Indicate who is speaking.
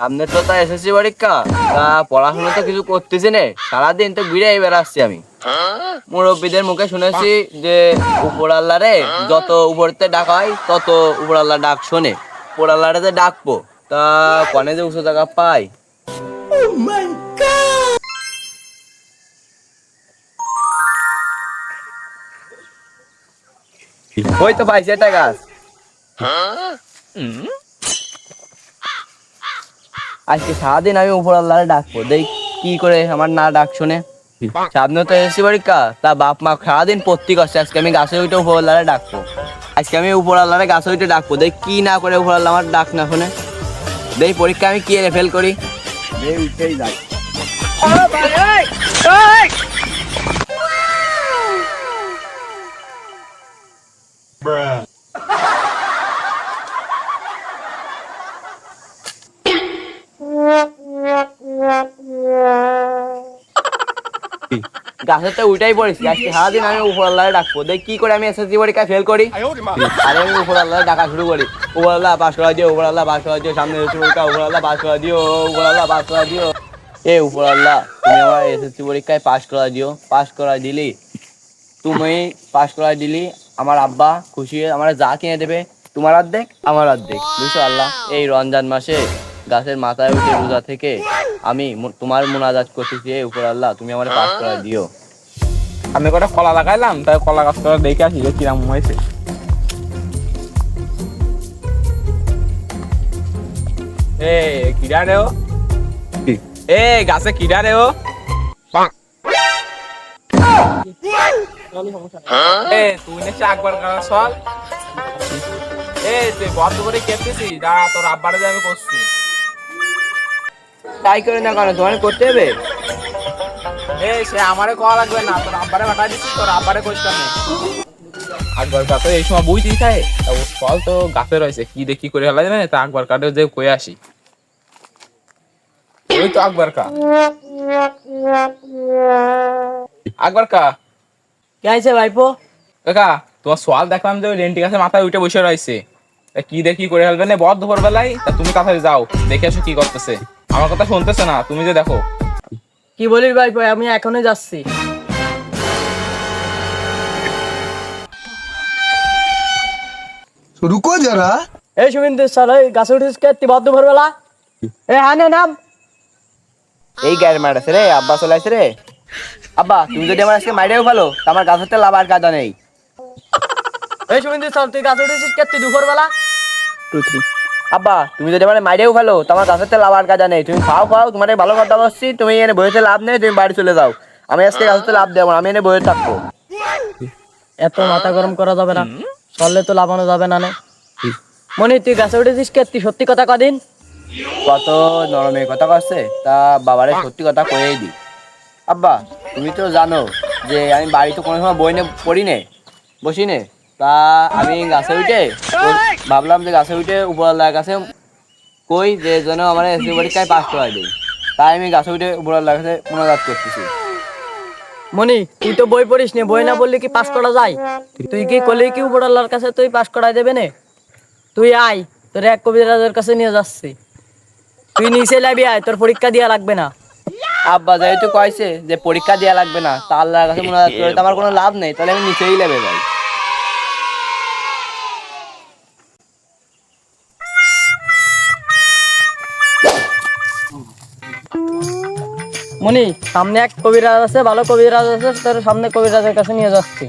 Speaker 1: সামনে তো তা এসএসসি পরীক্ষা। তা পড়াশোনা তো কিছু করতেছি নে। সারাদিন তো ঘুরে বেড়াচ্ছি আমি। মুরব্বীদের মুখে শুনেছি যে উপর আল্লাহ রে যত উপরতে ডাক হয় তত উপর আল্লাহ ডাক শোনে। উপর আল্লাহরে যে ডাকবো তা কনে যে উঁচু জায়গা পাই? ওই তো পাইছি একটা গাছ। আজকে সারাদিন আমি উপর আল্লাহ ডাকবো। দেখ কি করে আমার না ডাক শুনে। সামনে তো এসেছি পরীক্ষা তা বাপ মা সারাদিন পত্তি করছে। আজকে আমি গাছের উঠে উপর আল্লাহরে ডাকবো। আজকে আমি উপর আল্লাহরে গাছের উঠে ডাকবো। দেখ কি না করে উপর আল্লাহ আমার ডাক না শুনে। দেখ পরীক্ষা আমি কি রেফেল করি। উঠেই যাই। গাছের তো উঠাই পড়েছি। আজকে সারাদিন আমি উপর ডাকবো। দেখ কি করে আমি এসএসসি পরীক্ষায় ফেল করি? আরে আমি উপর আল্লাহ ডাকা শুরু করি। উপর আল্লাহ পাস করা দিও উপর আল্লাহ পাস করা দিও সামনে এসএসসি পরীক্ষা উপর আল্লাহ পাস করা দিও উপর আল্লাহ পাস করা দিও। এ উপর আল্লাহ তুমি আমার এসএসসি পরীক্ষায় পাস করা দিও। পাস করা দিলি। তুমি পাস করা দিলি। আমার আব্বা খুশি হয়ে আমার যা কিনে দেবে তোমার অর্ধেক আমার অর্ধেক। বুঝছ আল্লাহ? এই রমজান মাসে গাছের মাথায় উঠে রোজা থেকে আমি তোমার মোনাজাত করতেছি এই উপর আল্লাহ তুমি আমার পাস করা দিও।
Speaker 2: আমি কটা কলা লাগাইলাম তাই কলা গাছটা দেখে আসি যে কিরাম হয়েছে। এ কিরা রে ও? এ গাছে কিরা রে ও? এ তুই না একবার গাছ এ তুই বদ্ধ করে কেটেছিস দাঁড়া তোর আব্বারে আমি করছি।
Speaker 1: তাই করে না কেন? তোমার করতে হবে?
Speaker 2: সে আমারে কল লাগবে না। তোর আব্বারে পাঠা দিচ্ছি তোর আব্বারে আকবর কাছে এই সময় দিই খায়। তা ও ফল তো গাছে রয়েছে কি দেখি করে হলা তা আকবর কাটে যে কই আসি। ওই তো আকবর কা আকবর কা
Speaker 3: কে আইছে ভাইপো?
Speaker 2: কাকা তোমার সোয়াল দেখলাম যে ওই রেন্টি গাছে মাথায় উঠে বসে রয়েছে। তা কি দেখি করে ফেলবে না? বড় দুপুর বেলায় তা তুমি কাছে যাও দেখে আসো কি করতেছে। আমার কথা শুনতেছে না তুমি যে দেখো।
Speaker 3: কি বলিস ভাই ভাই আমি এখনই যাচ্ছি।
Speaker 4: রুকো যারা।
Speaker 3: এই শুভিন্দু স্যার এই গাছে উঠেছিস কে? তুই বাদ্য ভোরবেলা। এ হ্যাঁ নে নাম।
Speaker 1: এই গায়ের মাঠ আছে রে আব্বা চলে আসছে রে। আব্বা তুমি যদি আমার আজকে মাইরেও ভালো তো আমার গাছতে লাভ আর কাদা নেই।
Speaker 3: এই শুভিন্দু স্যার তুই গাছে উঠেছিস কে? তুই দুপুরবেলা।
Speaker 1: Two three. আব্বা তুমি যদি মানে মাইরেও ভালো তো আমার গাছের তেল লাভ আর কাজা নেই। তুমি খাও খাও তোমার ভালো কথা বলছি তুমি এনে বইতে লাভ নেই তুমি বাড়ি চলে যাও। আমি আজকে গাছের লাভ দেবো আমি এনে বইয়ে থাকব।
Speaker 3: এত মাথা গরম করা যাবে না। চললে তো লাভানো যাবে না মনি তুই গাছে উঠেছিস কে? তুই সত্যি কথা কদিন?
Speaker 1: কত নরমে কথা করছে তা বাবারে সত্যি কথা কয়েই দি। আব্বা তুমি তো জানো যে আমি বাড়িতে কোনো সময় বই নে পড়ি নে বসি নে। তা আমি গাছে উঠে ভাবলাম যে গাছে উঠে উপরওয়ালার কাছে কই যে যেন আমার এসি পরীক্ষায় পাস করাই দিই তাই আমি গাছে উঠে উপরওয়ালার কাছে মোনাজাত করতেছি।
Speaker 3: মনি তুই তো বই পড়িস নে বই না বললে কি পাস করা যায়? তুই কি করলে কি উপর কাছে তুই পাস করাই দেবে নে? তুই আয় তোর এক কবিরাজের কাছে নিয়ে যাচ্ছি। তুই নিচে লাবি আয় তোর পরীক্ষা দেওয়া লাগবে না।
Speaker 1: আব্বা যেহেতু কয়েছে যে পরীক্ষা দেওয়া লাগবে না তা আল্লাহর কাছে করে আমার কোনো লাভ নেই তাহলে আমি নিচেই লেবে যাই
Speaker 3: মনি সামনে এক কবিরাজ আছে ভালো কবিরাজ আছে তোর সামনে কবিরাজের কাছে নিয়ে যাচ্ছি।